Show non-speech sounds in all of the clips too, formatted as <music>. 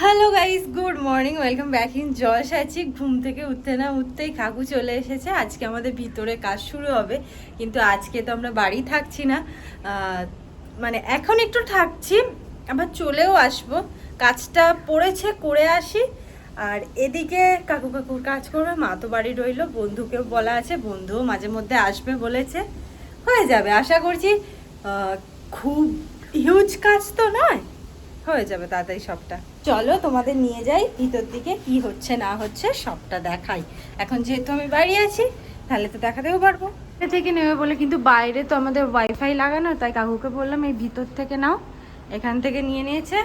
Hello guys good morning welcome back in Josh আছি। ঘুম থেকে উঠতে না উঠতেই কাকু চলে এসেছে। আজকে আমাদের ভিতরে কাজ শুরু হবে। কিন্তু আজকে তো আমরা বাড়ি থাকছি না। মানে এখন একটু থাকছি। আবার চলেও আসব। কাজটা পড়েছে, করে আসি। আর এদিকে কাকু কাকুর কাজ করবে। মা তো বাড়ি রইল। বন্ধুকেও বলা আছে। বন্ধুও মাঝে মধ্যে আসবে বলেছে। হয়ে যাবে। আশা করছি খুব হিউজ কাজ তো নয়। হয়ে যাবে তাড়াতাড়ি সবটা। চলো তোমাদের নিয়ে যাই ভিতর দিকে কি হচ্ছে, না হচ্ছে, সবটা দেখাই। এখন যেহেতু আমি বাড়ি আছি, তাহলে তো দেখাতেও পারব। থেকে নেবে বলে, কিন্তু বাইরে তো আমাদের ওয়াইফাই লাগানো, তাই কাকুকে বললাম, এই ভিতর থেকে নাও। এখান থেকে নিয়ে নিয়েছে।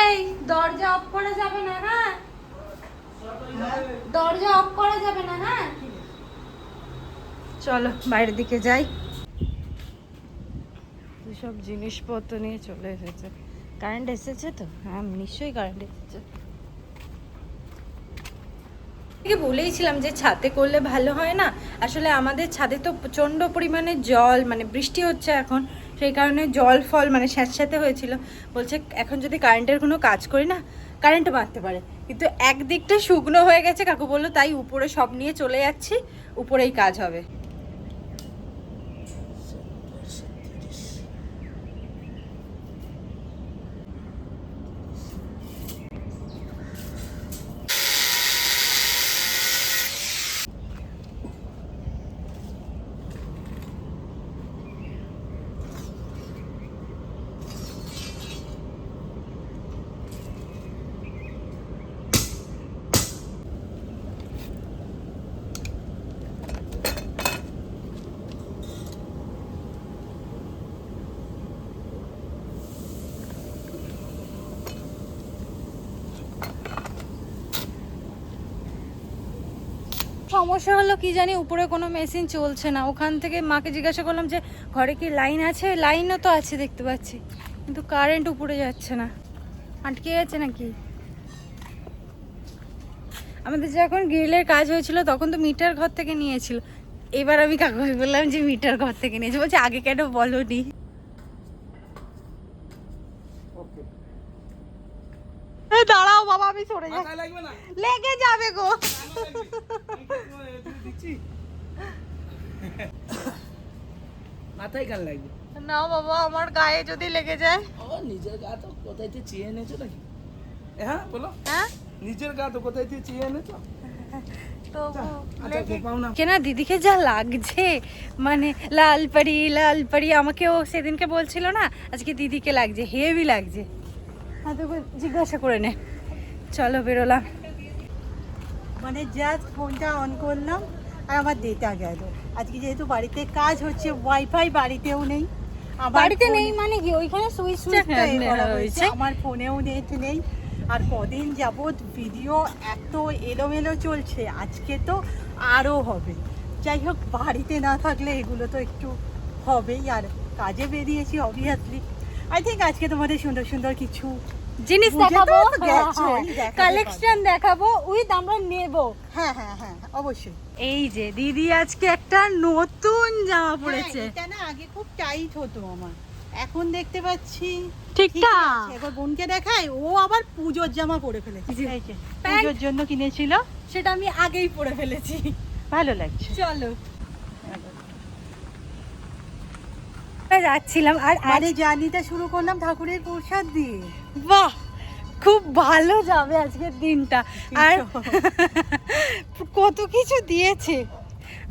এই, দরজা অফ করা যাবে না হ্যাঁ দরজা অফ করা যাবে না হ্যাঁ চলো, বাইরের দিকে যাই। সব জিনিসপত্র নিয়ে চলে এসেছে। কারেন্ট এসেছে তো? হ্যাঁ নিশ্চয়ই কারেন্ট এসেছে। বলেইছিলাম যে ছাদে করলে ভালো হয় না। আসলে আমাদের ছাদে তো প্রচণ্ড পরিমাণে জল মানে বৃষ্টি হচ্ছে এখন। সেই কারণে জল, ফল মানে স্যাঁতস্যাঁতে হয়েছিল। বলছে এখন যদি কারেন্টের কোনো কাজ করি না কারেন্ট মারতে পারে। কিন্তু একদিকটা শুকনো হয়ে গেছে, কাকু বলল, তাই উপরে সব নিয়ে চলে যাচ্ছি, উপরেই কাজ হবে। সমস্যা হলো কি জানি উপরে কোনো মেশিন চলছে না। ওখান থেকে মাকে জিজ্ঞাসা করলাম যে ঘরে কি লাইন আছে? লাইনও তো আছে দেখতে পাচ্ছি। কিন্তু কারেন্ট উপরে যাচ্ছে না। আটকে যাচ্ছে নাকি? আমাদের যখন গ্রিলের কাজ হয়েছিল তখন তো মিটার ঘর থেকে নিয়েছিল। এবার আমি কাকুকে বললাম যে মিটার ঘর থেকে নিয়েছে। বলছে আগে কেন বলনি? এই দাঁড়াও বাবা আমি সরে যাই না? লেগে যাবে গো। মাথায় গান লাগবে। না বাবা আমার গায়ে যদি লেগে যায়। ও নিজের গা তো কোথায় থেকে চেয়ে এনেছো নাকি? হ্যাঁ বলো। হ্যাঁ? নিজের গা তো কোথায় থেকে চেয়ে এনেছো? তো আচ্ছা না। কেনা দিদিকে যা লাগছে। মানে লাল পাড়ি লাল পাড়ি আমাকেও সেদিনকে বলছিল না আজকে দিদিকে লাগছে হেভি লাগছে। হ্যাঁ জিজ্ঞাসা করে নে। চলো বেরোলাম। মানে জাস্ট ফোনটা অন করলাম আর আমার ডেটা গেল। আজকে যেহেতু বাড়িতে কাজ হচ্ছে ওয়াইফাই বাড়িতেও নেই। বাড়িতে নেই মানে কি? ওইখানে সুইচটা এ হয়েছে, হয়েছে। আমার ফোনেও নেট নেই। আর কদিন যাবৎ ভিডিও এত এলোমেলো চলছে আজকে তো আরও হবে। যাই হোক বাড়িতে না থাকলে এগুলো তো একটু হবেই। আর কাজে বেরিয়েছি অবভিয়াসলি আই থিঙ্ক আজকে তোমাদের সুন্দর সুন্দর কিছু জিনিস দেখাবো। কালেকশন দেখাবো উইথ আমরা নেব। হ্যাঁ হ্যাঁ হ্যাঁ অবশ্যই। এই যে দিদি আজকে একটা নতুন জামা পড়েছে। হ্যাঁ, এটা না আগে খুব টাইট হতো আমার। এখন দেখতে পাচ্ছি। ঠিকঠাক। আছে। এবার বোনকে দেখাই ও আবার পুজোর জামা পরে ফেলেছে। পুজোর জন্য কিনেছিল। সেটা আমি আগেই পরে ফেলেছি। ভালো লাগছে। চলো। যাচ্ছিলাম আর আজ মানে জার্নিটা শুরু করলাম ঠাকুরের প্রসাদ দিয়ে। বাহ খুব ভালো যাবে আজকের দিনটা। আর কত কিছু দিয়েছে।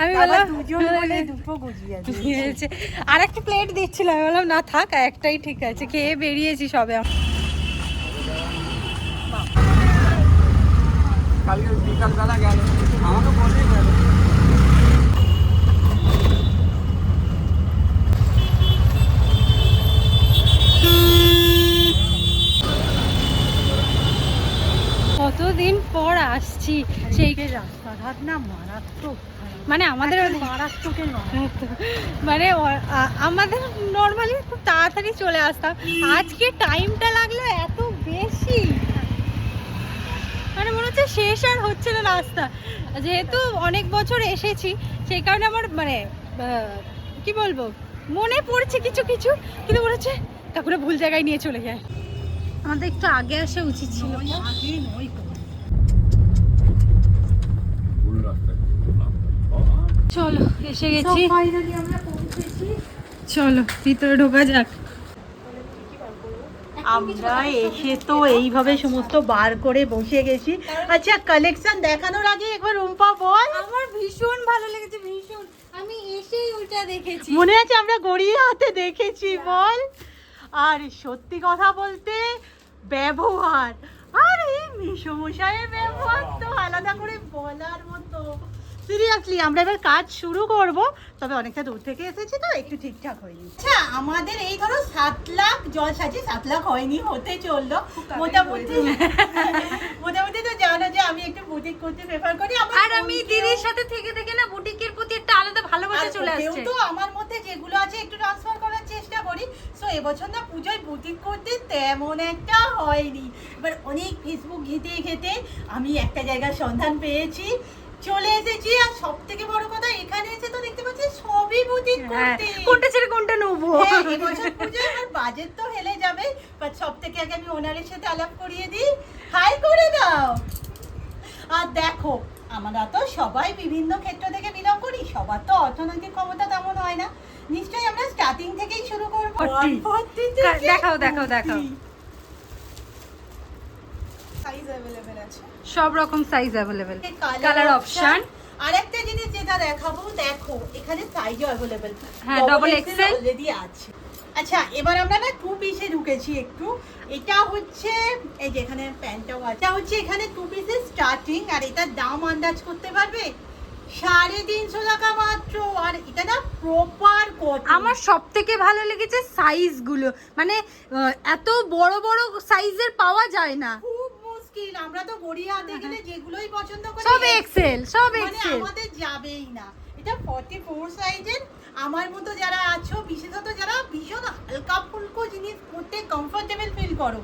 আমি বললাম দুজন বলে দুটো গুজিয়া দিয়েছে। আর একটা প্লেট দিচ্ছিল আমি বললাম না থাক একটাই ঠিক আছে খেয়ে বেরিয়েছি সবে কালকে বিকাল বেলা গেল। আমাকে বলেই গেল। কতদিন পর আসছি সেই রাস্তাঘাট না মারাত্মক মানে আমাদের মারাত্মকে মানে আমাদের নর্মালি খুব তাড়াতাড়ি চলে আসতাম। আজকে টাইমটা লাগল এত বেশি। মানে মনে হচ্ছে শেষ আর হচ্ছে না রাস্তা। যেহেতু অনেক বছর এসেছি সেই কারণে আমার মানে কি বলব? মনে পড়ছে কিছু কিছু কিন্তু মনে হচ্ছে কাকুরা ভুল জায়গায় নিয়ে চলে যায়। আমাদের একটু আগে আসা উচিত ছিল। চলো এসে গেছি। Finally আমরা পৌঁছেছি। চলো ভিতরে ঢোকা যাক। আমরা এসে তো এইভাবে সমস্ত বার করে বসে গেছি। আচ্ছা কালেকশন দেখানোর আগে একবার রুম্পা বল। আমার ভীষণ ভালো লেগেছে ভীষণ। আমি এসেই ওটা দেখেছি। মনে আছে আমরা গড়িয়ে হাতে দেখেছি বল। আর সত্যি কথা বলতে ব্যবহার। আর এই মিশো মশাইয়ের ব্যবহার তো আলাদা করে বলার মতো। সিরিয়াসলি আমরা এবার কাজ শুরু করব। তবে অনেকটা দূর থেকে এসেছি তো একটু ঠিকঠাক হয়নি। আচ্ছা আমাদের এই ধরো সাত লাখ জল সাজি সাত লাখ হয়নি হতে চলল। মোটামুটি <laughs> মোটামুটি তো জানো যে আমি একটু বুটিক করতে প্রেফার করি। আর আমি দিদির সাথে থেকে থেকে না বুটিকের প্রতি একটা আলাদা ভালোবাসা চলে আসছে। তো আমার মধ্যে যেগুলো আছে একটু ট্রান্সফার করার চেষ্টা করি। সো এবছর না পুজোয় বুটিক করতে তেমন একটা হয়নি। এবার অনেক ফেসবুক ঘেটে ঘেটে আমি একটা জায়গার সন্ধান পেয়েছি। চলে এসেছি আর সব থেকে বড় কথা এখানে এসে তো দেখতে পাচ্ছি সবই বুটিক হ্যাঁ, করতে। কোনটা ছেড়ে কোনটা নেব? হ্যাঁ, এবছর পুজোয় আমার বাজেট তো হেলে যাবে বাট সব থেকে আগে আমি ওনারের সাথে আলাপ করিয়ে দিই। হাই করে দাও। আর দেখো আমরা তো সবাই বিভিন্ন ক্ষেত্র থেকে বিলং করি সবার তো অর্থনৈতিক ক্ষমতা তেমন হয় না। নিশ্চয়ই আমরা স্টার্টিং থেকেই শুরু করব। ভর্তি। 140 থেকে কা- দেখাও, দেখাও, দেখাও। 50 সাইজ অ্যাভেলেবেল আছে। সব রকম size available colour option option আর একটা জিনিস যেটা দেখাবো দেখো এখানে সাইজও অ্যাভেলেবেল হ্যাঁ, double XL অলরেডি আছে। আচ্ছা এবার আমরা না টু পিসে ঢুকেছি একটু। এটা হচ্ছে এই যে এখানে প্যান্টটাও আছে। এটা হচ্ছে এখানে টু পিসের স্টার্টিং আর এটার দাম আন্দাজ করতে পারবে? সাড়ে তিনশো টাকা মাত্র। আর এটা না প্রপার আমার সব থেকে ভালো লেগেছে সাইজগুলো। মানে এত বড় বড় সাইজের পাওয়া যায় না। মুশকিল আমরা তো গড়িয়াহাটে গেলে যেগুলোই পছন্দ করি সব এক্সেল সব মানে এক্সেল আমাদের যাবেই না। এটা ফর্টি ফোর সাইজের আমার মতো যারা আছো বিশেষত যারা ভীষণ হালকা ফুলকো জিনিস পরতে কমফোর্টেবল ফিল করো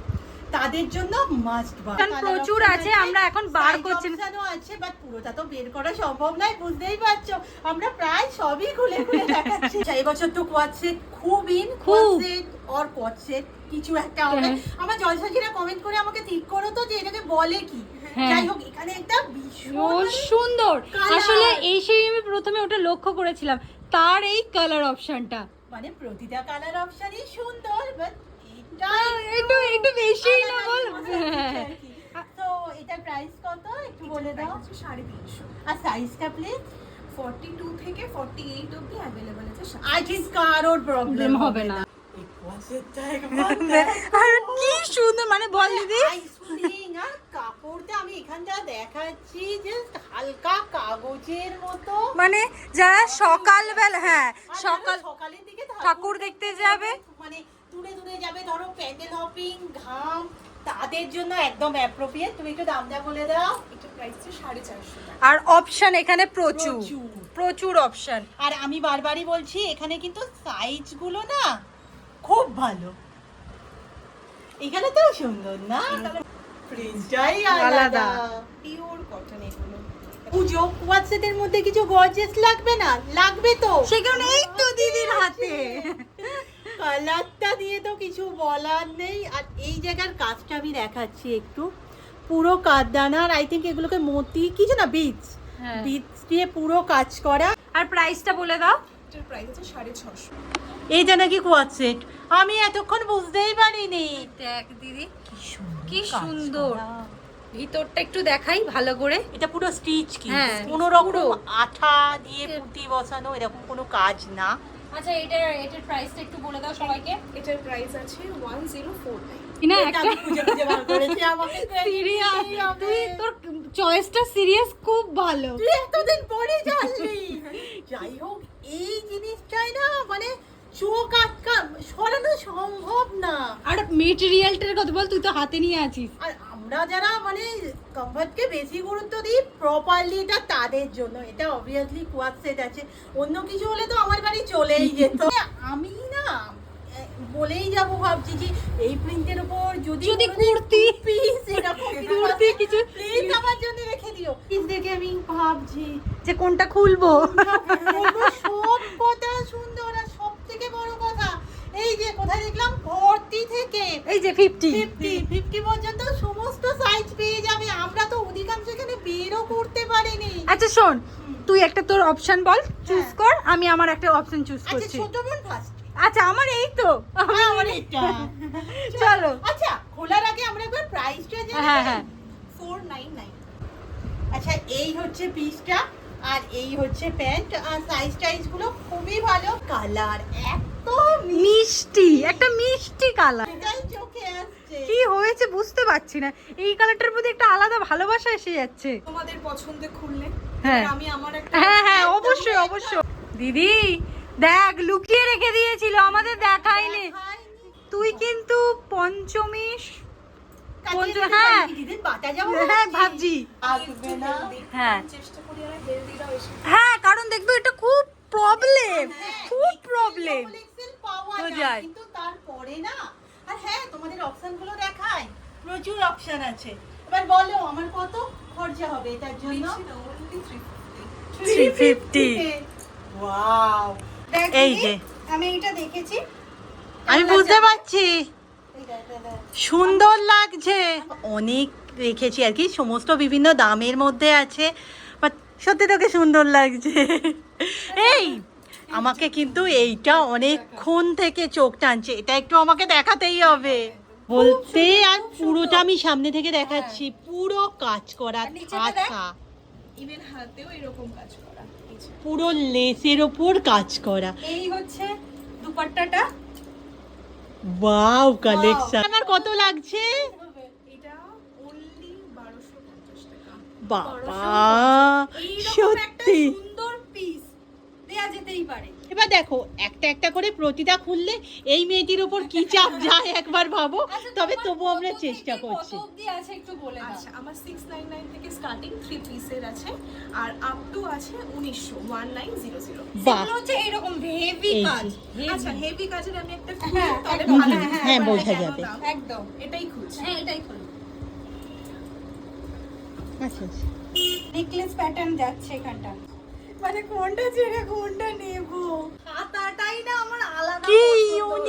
তাদের জন্য মাস্ট কারণ প্রচুর আছে, আমরা এখন বার করছি। আছে বাট পুরোটা তো বের করা সম্ভব নয় বুঝতেই পারছ। আমরা প্রায় সবই খুলে খুলে দেখাচ্ছি। <laughs> এই বছর তো কোয়াড সেট খুব in. Coord set or coord set কিছু একটা হবে। হ্যাঁ। আমার জলসাজিরা কমেন্ট করে আমাকে ঠিক করো তো যে এটাকে বলে কি? হ্যাঁ। যাই হোক এখানে একটা ভীষণ সুন্দর। আসলে এই সেই আমি প্রথমে ওটা লক্ষ্য করেছিলাম। তার এই কালার অপশনটা মানে প্রতিটা কালার অপশনই সুন্দর বাট এটা একটু একটু বেশি না বল। হ্যাঁ। তো এটার প্রাইস কত? একটু বলে দাও। সাড়ে তিনশো। আর সাইজটা প্লিজ ফর্টি টু থেকে ফর্টি এইট অব্দি অ্যাভেলেবেল আছে। আই থিঙ্ক কারোর প্রবলেম হবে না। এই আর কি সুন্দর মানে বল দিদি। আইসিং আর কাপড়টা আমি এখানটা দেখাচ্ছি যে হালকা কাগজের মতো। মানে যারা সকালবেলা হ্যাঁ সকাল সকালের দিকে ঠাকুর দেখতে যাবে? মানে দূরে দূরে যাবে ধরো প্যান্ডেল হপিং ঘাম তাদের জন্য একদম অ্যাপ্রোপ্রিয়েট তুমি একটু দামটা বলে দাও এটার প্রাইস সাড়ে চারশো আর অপশন এখানে প্রচুর প্রচুর। প্রচুর অপশন আর আমি বারবারই বলছি এখানে কিন্তু সাইজগুলো না খুব ভালো। এখানে তো সুন্দর না? প্রিন্টটাই আলাদা। পিওর কটন এগুলো। পুজো হোয়াটসঅ্যাপের মধ্যে কিছু লাগবে না? লাগবে তো। এই তো দিদির হাতে। কালারটা দিয়ে তো কিছু বলার নেই। আর এই জায়গার কাজটা আমি দেখাচ্ছি একটু। পুরো কাঠদানার আই থিঙ্ক এগুলোকে মতি কিছু না বীজ। বীজ দিয়ে পুরো কাজ করা। আর প্রাইসটা বলে দাও। এটার প্রাইস আছে সাড়ে ছশো। এইটা নাকি কোয়াড সেট আমি এতক্ষণ বুঝতেই পারিনি। দেখ দিদি কি কি সুন্দর। ভিতরটা একটু দেখাই ভালো করে। এটা পুরো স্টিচ কি? হ্যাঁ, কোনো রকম আঠা দিয়ে পুঁতি বসানো এরকম কোনো কাজ না। আচ্ছা এটার এটার প্রাইসটা একটু বলে দাও সবাইকে। এটার প্রাইস আছে ওয়ান জিরো ফোর নাইন না এটা খুঁজে খুঁজে বার করেছি, আমাকে credit সিরিয়াস তুই তোর চয়েসটা সিরিয়াস খুব ভালো। তুই এতদিন পরে জানলি। যাই হোক এই জিনিসটাই না মানে চোখ আটকা সরানো সম্ভব না। আর মেটেরিয়ালটার কথা বল তুই তো হাতে নিয়ে আছিস। আর আমরা যারা মানে কমফর্টকে বেশি গুরুত্ব দিই প্রপারলি এটা তাদের জন্য এটা অবভিয়াসলি কোয়াড সেট আছে। অন্য কিছু হলে তো আমার বাড়ি চলেই যেত। <laughs> আমি না বলেই যাব ভাবছি যে এই প্রিন্টের উপর যদি যদি কুর্তি পিস এরকম <laughs> কুর্তি কিছু। প্লিজ আমার জন্য রেখে দিও। পিস দেখে আমি ভাবছি যে কোনটা খুলবো। সব কথা সুন্দর আর সব থেকে বড় কথা এই যে কোথায় দেখলাম ভর্তি থেকে এই যে ফিফটি ফিফটি ফিফটি পর্যন্ত সমস্ত সাইজ পেয়ে যাবে। আমরা তো অধিকাংশ এখানে বেরও করতে পারিনি। আচ্ছা শোন তুই একটা তোর অপশন বল হ্যাঁ। চুজ কর আমি আমার একটা অপশন চুজ আচ্ছা, করছি। আচ্ছা ছোট বোন ফার্স্ট আচ্ছা আমার এই তো। আমার এটা <laughs> চলো। আচ্ছা খোলার আগে আমরা একবার প্রাইসটা জেনে হ্যাঁ হ্যাঁ। ফোর নাইন নাইন আচ্ছা এই হচ্ছে পিসটা আর এই হচ্ছে প্যান্ট আর সাইজ টাইজগুলো খুবই ভালো। কালার এত মিষ্টি একটা মিষ্টি কালার মিষ্টি চোখে আসছে। কি হয়েছে বুঝতে পারছি না। এই কালারটার প্রতি একটা আলাদা ভালোবাসা এসে যাচ্ছে। তোমাদের পছন্দে খুললে। হ্যাঁ। আমি আমার একটা হ্যাঁ হ্যাঁ অবশ্যই অবশ্যই। দিদি দেখ লুকিয়ে রেখে দিয়েছিল আমাদের দেখায়নি। তুই কিন্তু পঞ্চমী হ্যাঁ। দিদির বাটা যাব হ্যাঁ ভাবছি। হ্যাঁ। চেষ্টা করি আর হেলদিটা বেশি হ্যাঁ কারণ দেখবে এটা খুব প্রবলেম হ্যাঁ, খুব প্রবলেম double XL পাওয়া তো যায়, যায়। কিন্তু তারপরে না আর হ্যাঁ তোমাদের অপশনগুলো দেখায়। প্রচুর অপশন আছে। এবার বলো আমার কত খরচা হবে এটার জন্য? বেশি 350 350 ওয়াও এই যে। আমি এটা দেখেছি। আমি বুঝতে পারছি। সুন্দর লাগছে। অনেক রেখেছি আর কি সমস্ত বিভিন্ন দামের মধ্যে আছে বাট সত্যি তোকে সুন্দর লাগছে। এই আমাকে কিন্তু এইটা অনেকক্ষণ থেকে চোখ টানছে। এটা একটু আমাকে দেখাতেই হবে। বলতে আর পুরোটা আমি সামনে থেকে দেখাচ্ছি। পুরো কাজ করা আচ্ছা ইভেন হাতেও এরকম কাজ করা। পুরো লেসের ওপর কাজ করা। এই হচ্ছে দুপাট্টাটা। ওয়াও কালেকশন আমার কত লাগছে? এটা only 1250 টাকা। বাবা সত্যি। সুন্দর দেয়া যেতেই পারে। এবার দেখো একটা একটা করে প্রতিটা খুললে এই মেয়েটির ওপর কি চাপ যায় একবার ভাবো। তবে তবু আমরা চেষ্টা করছি। কত অবধি আছে একটু বলে আচ্ছা আমার 699 থেকে স্টার্টিং 3 পিসের আছে আর আপ টু আছে 1900 1900 বাহ। এগুলো হচ্ছে এরকম হেভি কাজ। আচ্ছা হেভি কাজের আমি একটা হ্যাঁ, খুলি তাহলে ভালো হ্যাঁ, হ্যাঁ, বোঝা যাবে। একদম। এটাই খুঁজছি হ্যাঁ এটাই খোলো আচ্ছা আচ্ছা। নেকলেস প্যাটার্ন যাচ্ছে এখানটা। মানে কোনটা ছেড়ে কোনটা নেব? হাতাটাই না আমার আলাদা কি পছন্দ।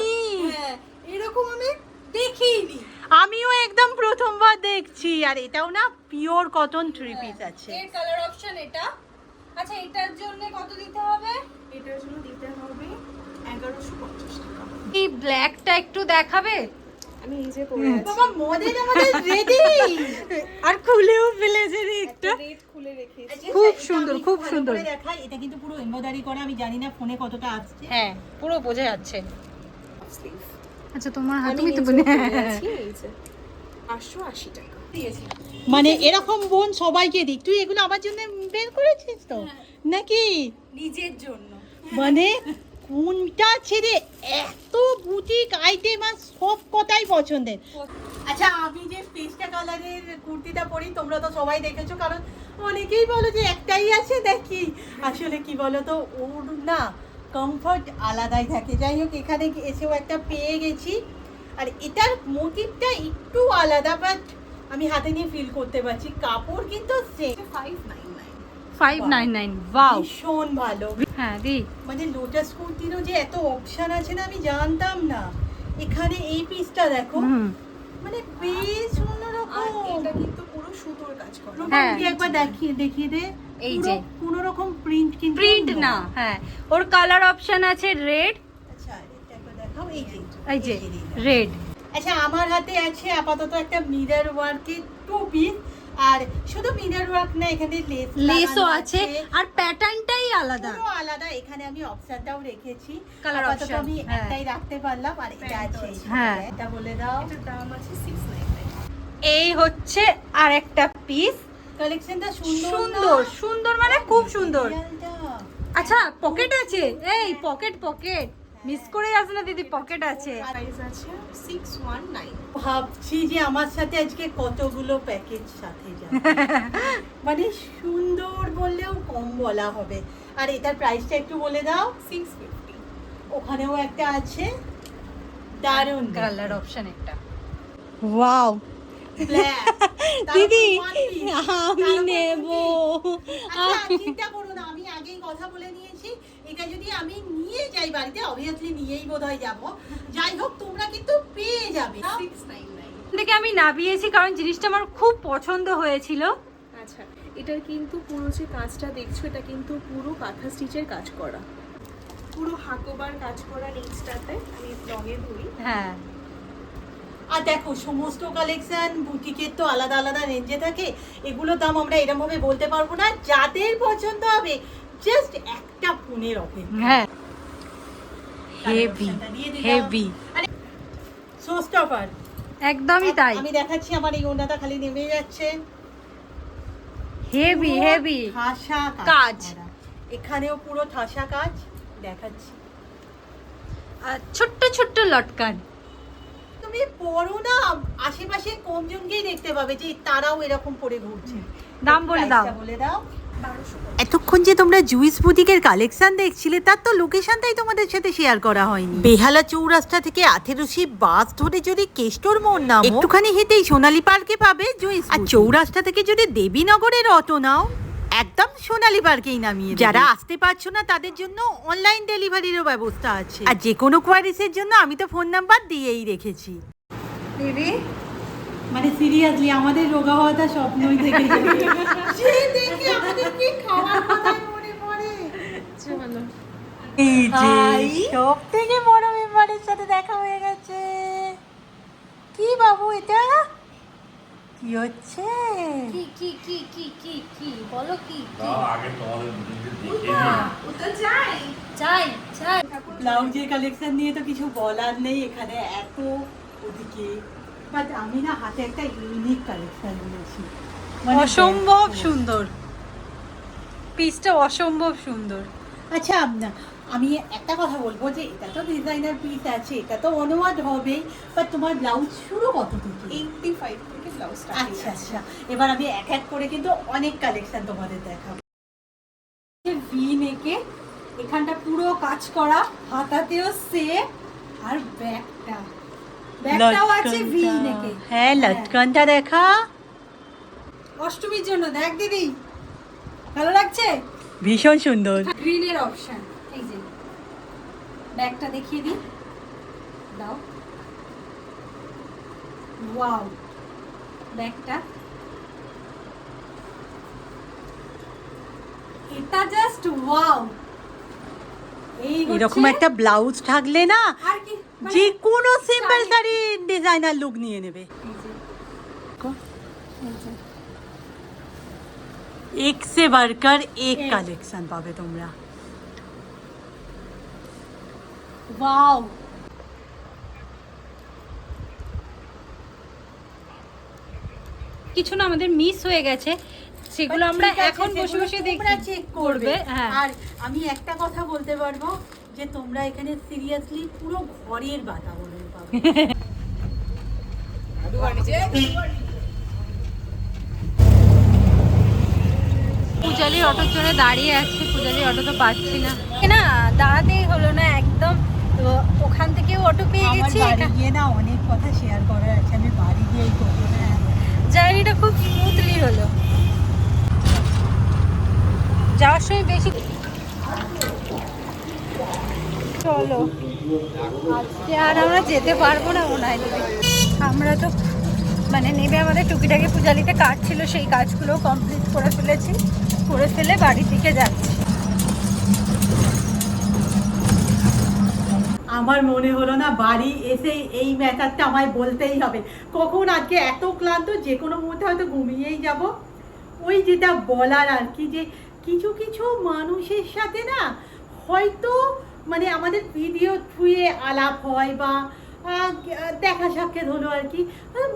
হ্যাঁ এরকম আমি দেখিনি। আমিও একদম প্রথমবার দেখছি আর এটাও না পিওর কটন থ্রি পিস আছে। এর কালার অপশন এটা। আচ্ছা এটার জন্য কত দিতে হবে? এটার জন্য দিতে হবে 1150 টাকা। এই ব্ল্যাকটা একটু দেখাবে? আমি এই যে পরে আছি। বাবা মডেল আমাদের রেডি <laughs> আর খুলেও ফেলেছে রে একটা। রেড খুলে রেখেছি। খুব সুন্দর, খুব সুন্দর। দেখাই এটা কিন্তু পুরো এমব্রয়ডারি করা আমি জানি না ফোনে কতটা আসছে। হ্যাঁ পুরো বোঝা যাচ্ছে। আচ্ছা তোমার হাত তুমি তো বলে। পরে আছি, এই যে। <laughs> 880 টাকা। দিয়েছি। মানে এরকম বোন সবাইকে দিক। তুই এগুলো আমার জন্য বের করেছিস তো? নাকি? নিজের জন্য। মানে কোনটা ছেড়ে এত বুটিক আইটেম আর সব কথাই পছন্দের। আচ্ছা আমি যে পেস্টা কালারের কুর্তিটা পরি তোমরা তো সবাই দেখেছ কারণ অনেকেই বলো যে একটাই আছে দেখি। আসলে কি বলো তো ওর না কমফর্ট আলাদাই থাকে। যাই হোক এখানে এসেও একটা পেয়ে গেছি। আর এটার মোটিভটা একটু আলাদা বাট আমি হাতে নিয়ে ফিল করতে পারছি। কাপড় কিন্তু সেম ফাইভ নাই এখানে এই পিসটা দেখো। দেখিয়ে দেখিয়ে এই যে। রকম প্রিন্ট প্রিন্ট না। হ্যাঁ। ওর কালার অপশন আছে রেড রেড আচ্ছা আমার হাতে আছে আপাতত একটা মিরার ওয়ার্কের টু পিস আর শুধু মিরর ওয়ার্ক না এখানে লেস লেসও আছে আর প্যাটার্নটাই আলাদা। পুরো আলাদা। এখানে আমি অপশনটাও রেখেছি। আপাতত option, আমি হ্যাঁ। একটাই রাখতে পারলাম আর এটা আছে। আছে। হ্যাঁ। এটা বলে দাও। এটার দাম আছে 699 এই হচ্ছে আর একটা পিস কালেকশনটা সুন্দর সুন্দর সুন্দর মানে খুব সুন্দর। আচ্ছা পকেট আছে? এই পকেট পকেট মিস করে যাস না দিদি? পকেট আছে। প্রাইস আছে 619 ভাবছি যে আমার সাথে আজকে কতগুলো প্যাকেজ সাথে যাবে। <laughs> মানে সুন্দর বললেও কম বলা হবে। আর এটার প্রাইসটা একটু বলে দাও। 650 ওখানেও একটা আছে। দারুণ। কালার অপশন একটা। ওয়াও <laughs> দিদি আমি নেব। আচ্ছা চিন্তা করো না আমি আগেই কথা বলে নিয়েছি। এটা যদি আমি নিয়ে যাই বাড়িতে অবভিয়াসলি নিয়েই বোধহয় যাব। যাই হোক তোমরা কিন্তু পেয়ে যাবে। 699 থেকে আমি নাবিয়েছি কারণ জিনিসটা আমার খুব পছন্দ হয়েছিল। আচ্ছা এটার কিন্তু পুরো যে কাজটা দেখছ এটা কিন্তু পুরো কাঁথা স্টিচের কাজ করা। পুরো হাকোবার কাজ করা নিচটাতে আমি লঙে ধরি হ্যাঁ। আর দেখো সমস্ত কালেকশন বুটিকের তো আলাদা আলাদা রেঞ্জে থাকে। এগুলোর দাম আমরা এরমভাবে বলতে পারব না। যাদের পছন্দ হবে জাস্ট একটা ফোনের অপেক্ষা হ্যাঁ। হেভি। হেভি একদমই তাই। আমি দেখাচ্ছি আমার এই ওনাটা খালি নেমে যাচ্ছে। হেভি হেভি ঠাসা কাজ। কাজ। এখানেও পুরো ঠাসা কাজ দেখাচ্ছি। আর ছোট্ট ছোট্ট লটকান। তুমি পড়ো না আশেপাশে কমজনকেই দেখতে পাবে যে তারাও এরকম পরে ঘুরছে। দাম বলে দাও। বলে দাও। এতক্ষণ যে তোমরা জুইস বুটিকের কালেকশন দেখছিলে তার তো লোকেশনটাই তোমাদের সাথে শেয়ার করা হয়নি। বেহালা চৌরাস্তা থেকে আথেরুসি বাস ধরে যদি কেষ্টর মোড় নাও একটুখানি হেঁটেই সোনালী পার্কে পাবে জুইস আর চৌরাস্তা থেকে যদি দেবীনগরের অটো নাও একদম সোনালী পার্কেই নামিয়ে দেবে। যারা আসতে পারছ না তাদের জন্য অনলাইন ডেলিভারিরও ব্যবস্থা আছে। আর যে কোনো কোয়ারিসের জন্য আমি তো ফোন নাম্বার দিয়েই রেখেছি। দিদি? মানে সিরিয়াসলি আমাদের রোগা হওয়াটা স্বপ্নই থেকে সেই দেখে আমাদের কি খাওয়ার কথা মনে পড়ে। চলো। এই যে। সব থেকে বড় মেম্বারের সাথে দেখা হয়ে গেছে। কি বাবু এটা? কি হচ্ছে? কি কি কি কি কি কি? বলো কি আগে তোমাদের দুজনকে দেখে নিই। ওটা যাই চাই চাই ব্লাউজের কালেকশন নিয়ে তো কিছু বলার নেই এখানে এত ওদিকে। বাট আমি না হাতে একটা ইউনিক কালেকশন নিয়েছি। মানে অসম্ভব সুন্দর। পিসটা অসম্ভব সুন্দর। আচ্ছা না আমি একটা কথা বলব যে এটা তো ডিজাইনার পিস আছে এটা তো অনুবাদ হবেই। বাট তোমার ব্লাউজ শুরু কত থেকে? এইটটি ফাইভ ব্লাউজটা আচ্ছা আচ্ছা। এবার আমি এক এক করে কিন্তু অনেক কালেকশন তোমাদের দেখাবো। ভি নেকে এখানটা পুরো কাজ করা হাতাতেও সে আর ব্যাগটা। ব্যাগটাও আছে ভি নেকে হ্যাঁ লটকনটা দেখা। অষ্টমীর জন্য দেখ দিদি। ভালো লাগছে? ভীষণ সুন্দর। গ্রিনের অপশন এই যে ব্যাগটা দেখিয়ে দিই। দাও। ওয়াও ব্যাগটা। এটা জাস্ট ওয়াও এরকম একটা ব্লাউজ থাকলে না মানে যে কোনো সিম্পল শাড়ি- ডিজাইনার লুক নিয়ে নেবে। এই যে, এই যে। এক সে বারকার এক এক। কালেকশন পাবে তোমরা। ওয়াও কিছু না আমাদের মিস হয়ে গেছে। সেগুলো আমরা এখন বসে বসে দেখি করবে। হ্যাঁ। আর আমি একটা কথা বলতে পারব যে তোমরা এখানে সিরিয়াসলি পুরো ঘরের বাতাবরণ পাবে। পূজালি অটোর জন্য দাঁড়িয়ে আছে পূজালি অটো তো পাচ্ছি না। না দাঁড়াতেই হলো না একদম। তো ওখান থেকেও অটো পেয়ে আমার গেছি বাড়ি গিয়ে না অনেক কথা শেয়ার করার আছে আমি বাড়ি গিয়েই করব হ্যাঁ জার্নিটা খুব স্মুথলি হলো। যাওয়ার সময় বেশি চলো। আজকে আর আমরা যেতে পারব না মনে হয় আমরা তো মানে নেবে আমাদের টুকিটাকি পূজালিতে কাজ ছিল, সেই কাজগুলো কমপ্লিট করে ফেলেছি, করে ফেলে বাড়ির দিকে যাচ্ছি। আমার মনে হলো না বাড়ি এসে এই ম্যাটারটা আমায় বলতেই হবে। কখন আজকে এত ক্লান্ত, যে কোনো মুহূর্তে হয়তো ঘুমিয়েই যাব। ওই যেটা বলার আর কি, যে কিছু কিছু মানুষের সাথে না হয়তো মানে আমাদের ভিডিও থুয়ে আলাপ হয় বা দেখা সাক্ষাৎ হলো আর কি।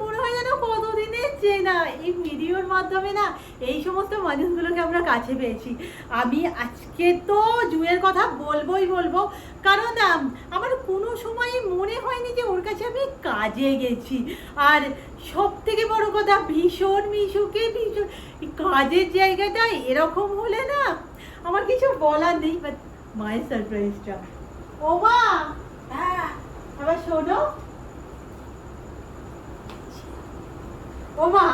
মনে হয় যেন কতদিনের চেনা। এই ভিডিওর মাধ্যমে না, এই সমস্ত মানুষগুলোকে আমরা কাছে পেয়েছি। আমি আজকে তো জুয়ের কথা বলবোই বলব। কারণ আমার কোনো সময় মনে হয়নি যে ওর কাছে আমি কাজে গেছি। আর সব থেকে বড় কথা, ভীষণ মিশুকে, ভীষণ কাজের জায়গাটা এরকম হলে না, আমার কিছু বলার নেই বাট মায়ের সারপ্রাইজটা ও মা হ্যাঁ। আবার শোনো। ও মা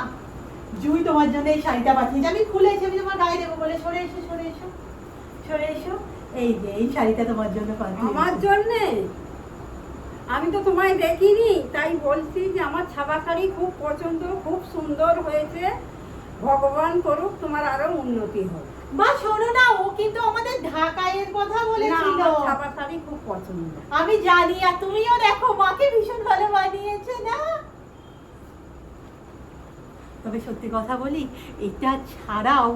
জুই তোমার জন্য এই শাড়িটা পাঠিয়েছে। আমি খুলেছি, আমি তোমার গায়ে দেবো বলে। সরে এসো সরে এসো সরে এসো। এই যে, এই শাড়িটা তোমার জন্য পাঠিয়েছে। আমার জন্যে? আমি তো তোমায় দেখিনি, তাই বলছি যে আমার ছাপা শাড়ি খুব পছন্দ, খুব সুন্দর হয়েছে। ভগবান করুক, তোমার আরও উন্নতি হোক। মা শোনো না ও কিন্তু আমাদের ঢাকাইয়ের কথা বলেছিল। ছাপা শাড়ি খুব পছন্দ। আমি জানি আর তুমিও দেখো মাকে ভীষণ ভালো বানিয়েছে না? তবে সত্যি কথা বলি এটা ছাড়াও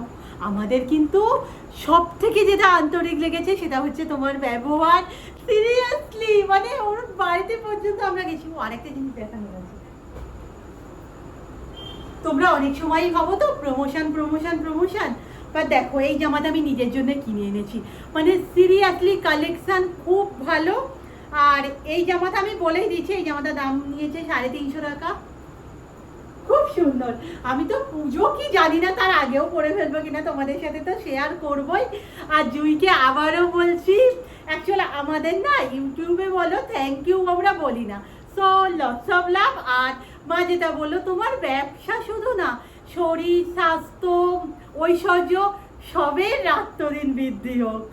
আমাদের কিন্তু সব থেকে যেটা আন্তরিক লেগেছে সেটা হচ্ছে তোমার ব্যবহার। সিরিয়াসলি মানে ওর বাড়িতে পর্যন্ত আমরা গেছি। আরেকটা জিনিস দেখানো গেছে তোমরা অনেক সময়ই ভাবো তো প্রমোশন প্রমোশন প্রমোশন বা দেখো, এই জামাটা আমি নিজের জন্য কিনে এনেছি। মানে সিরিয়াসলি কালেকশান খুব ভালো। আর এই জামাটা আমি বলেই দিচ্ছি এই জামাটা দাম নিয়েছে সাড়ে তিনশো টাকা। খুব সুন্দর। আমি তো পুজো কি জানি না, তার আগেও পরে ফেলব কিনা তোমাদের সাথে তো শেয়ার করবই। আর জুইকে আবারও বলছি অ্যাকচুয়ালি আমাদের না ইউটিউবে বলো থ্যাংক ইউ আমরা বলি না। সো লটস অফ লাভ আর মা যেটা বলল, তোমার ব্যবসা শুধু না শরীর স্বাস্থ্য ঐশ্বর্য সবের রাত্রদিন বৃদ্ধি হোক।